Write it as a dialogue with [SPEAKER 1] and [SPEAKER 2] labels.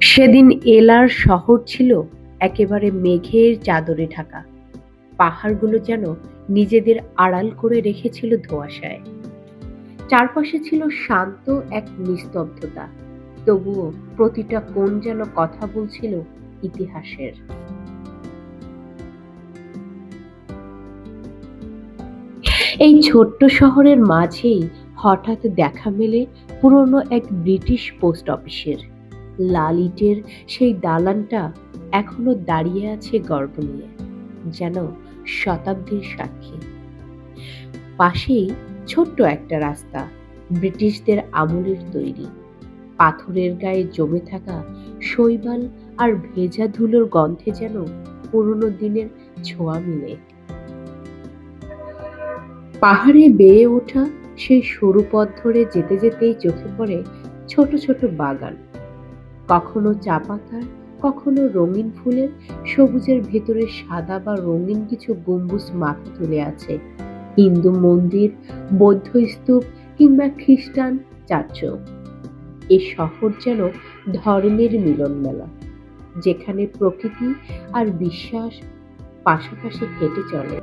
[SPEAKER 1] সেদিন এলার শহর ছিল একেবারে মেঘের চাদরে ঢাকা। পাহাড়গুলো যেন নিজেদের আড়াল করে রেখেছিল ধোঁয়াশায়। চারপাশে ছিল শান্ত এক নিস্তব্ধতা। তবুও প্রতিটা কোণ যেন কথা বলছিল ইতিহাসের। এই ছোট্ট শহরের মাঝেই হঠাৎ দেখা মেলে পুরনো এক ব্রিটিশ পোস্ট অফিসের। লাল ইটের সেই দালানটা এখনও দাঁড়িয়ে আছে গর্ব নিয়ে, যেন শতাব্দীর সাক্ষী। পাশেই ছোট্ট একটা রাস্তা, ব্রিটিশদের আমলের তৈরি। পাথরের গায়ে জমে থাকা শৈবাল আর ভেজা ধুলোর গন্ধে যেন পুরনো দিনের ছোঁয়া মিলে। পাহাড়ে বেয়ে ওঠা সেই সরু পথ ধরে যেতে যেতেই চোখে পড়ে ছোট ছোট বাগান। কখনো চা পাতার কখনো রঙিন ফুলের, সবুজের ভেতরে সাদা বা রঙিন কিছু গম্বুজ মাথা তুলে আছে। হিন্দু মন্দির, বৌদ্ধ স্তূপ কিংবা খ্রিস্টান চার্চ এ শহর যেন ধর্মের মিলন মেলা যেখানে প্রকৃতি আর বিশ্বাস পাশাপাশি হেঁটে চলে।